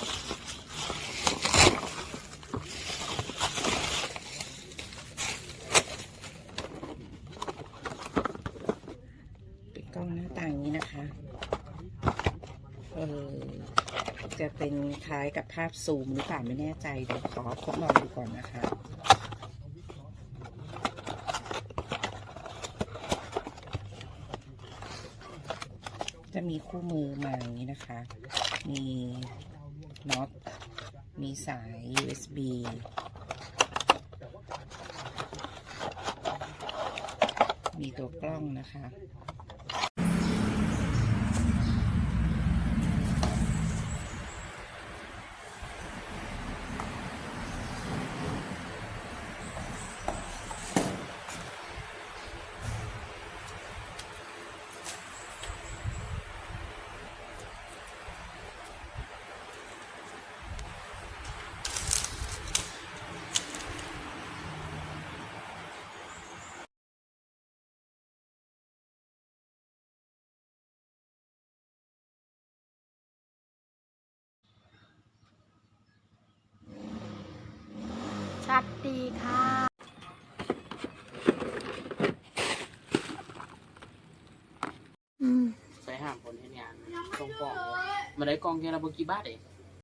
ป็นกล้องหน้าต่างนี้นะคะ เออจะเป็นคล้ายกับภาพซูมหรือเปล่าไม่แน่ใจ เดี๋ยวขอทดลองดูก่อนนะคะจะมีคู่มือมาอย่างนี้นะคะ มี น็อต มีสาย USB มีตัวกล้องนะคะ ชัดดีค่ะอืมใส่ห้ามคนเห็นงานตรงกล้องเลยมาได้กล้องแค่ละบกี่บาทเอง